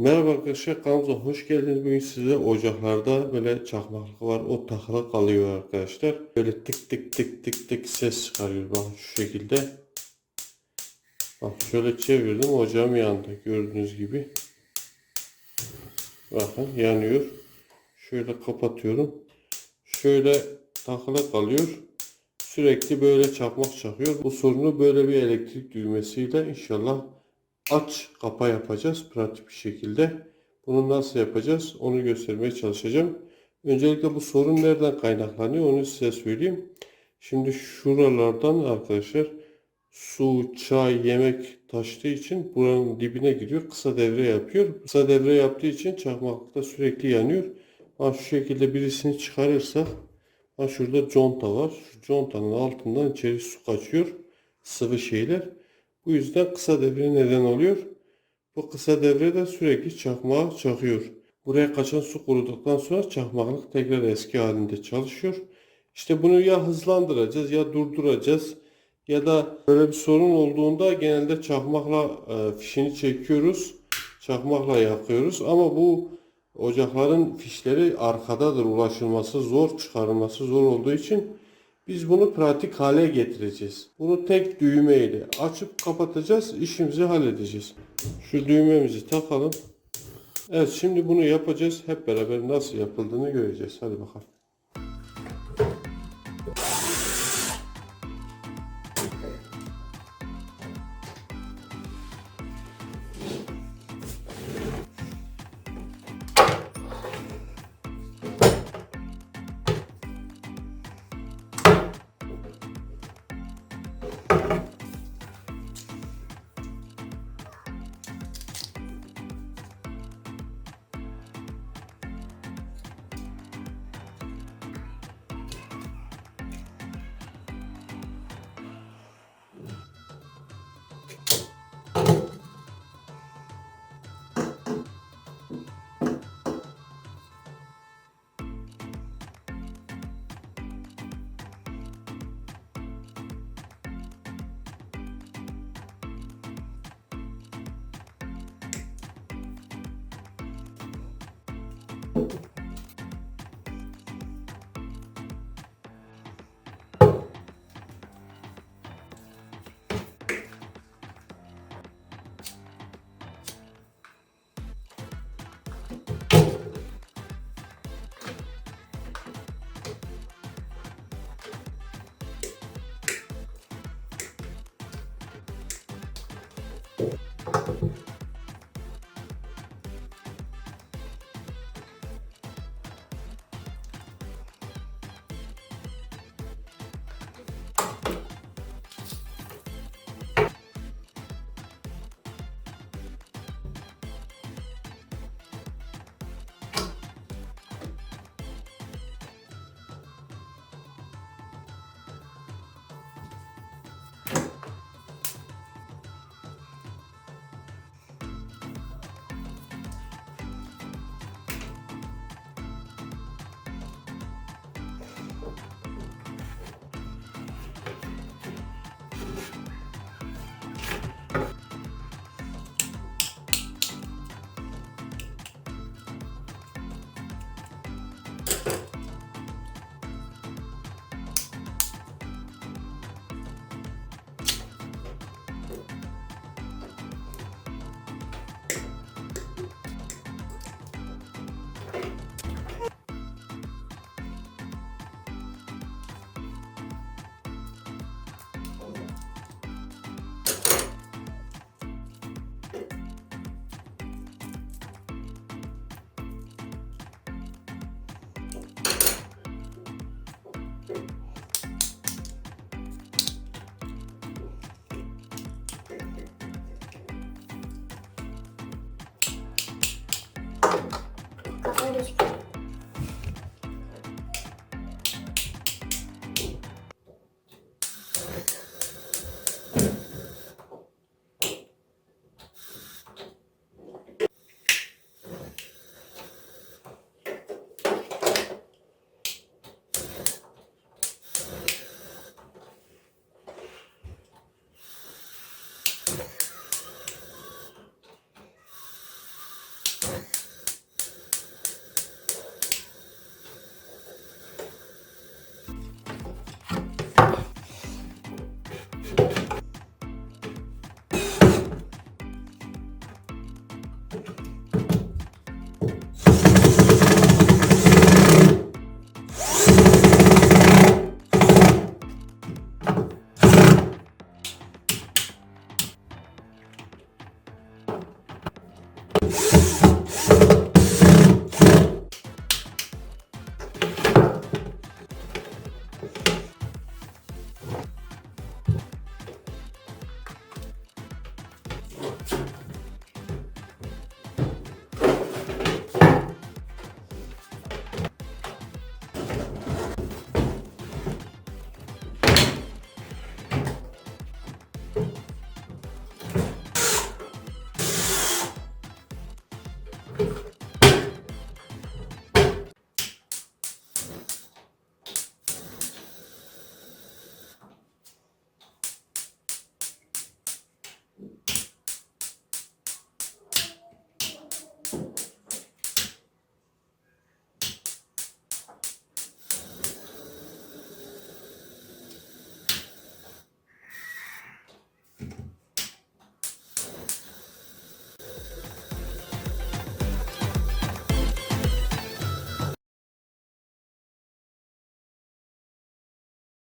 Merhaba arkadaşlar kanalımıza hoş geldiniz. Bugün size ocaklarda böyle çakmaklık var. O takılı kalıyor arkadaşlar. Böyle tık tık tık tık tık ses çıkarıyor. Bakın şu şekilde. Bak şöyle çevirdim ocağım yandı. Gördüğünüz gibi. Bakın yanıyor. Şöyle kapatıyorum. Şöyle takılı kalıyor. Sürekli böyle çakmak çakıyor. Bu sorunu böyle bir elektrik düğmesiyle inşallah aç kapa yapacağız pratik bir şekilde. Bunu nasıl yapacağız onu göstermeye çalışacağım. Öncelikle bu sorun nereden kaynaklanıyor onu size söyleyeyim. Şimdi şuralardan arkadaşlar su, çay, yemek taştığı için buranın dibine giriyor. Kısa devre yapıyor. Kısa devre yaptığı için çakmaklıkta sürekli yanıyor. Ha şu şekilde birisini çıkarırsak ha şurada conta var. Şu contanın altından içeri su kaçıyor. Sıvı şeyler. Bu yüzden kısa devre neden oluyor. Bu kısa devre de sürekli çakmağa çakıyor. Buraya kaçan su kuruduktan sonra çakmaklık tekrar eski halinde çalışıyor. İşte bunu ya hızlandıracağız ya durduracağız. Ya da böyle bir sorun olduğunda genelde çakmakla e, fişini çekiyoruz. Çakmakla yakıyoruz ama bu ocakların fişleri arkadadır. Ulaşılması zor, çıkarılması zor olduğu için biz bunu pratik hale getireceğiz. Bunu tek düğme ile açıp kapatacağız. işimizi halledeceğiz. Şu düğmemizi takalım. Evet şimdi bunu yapacağız. Hep beraber nasıl yapıldığını göreceğiz. Hadi bakalım. Thank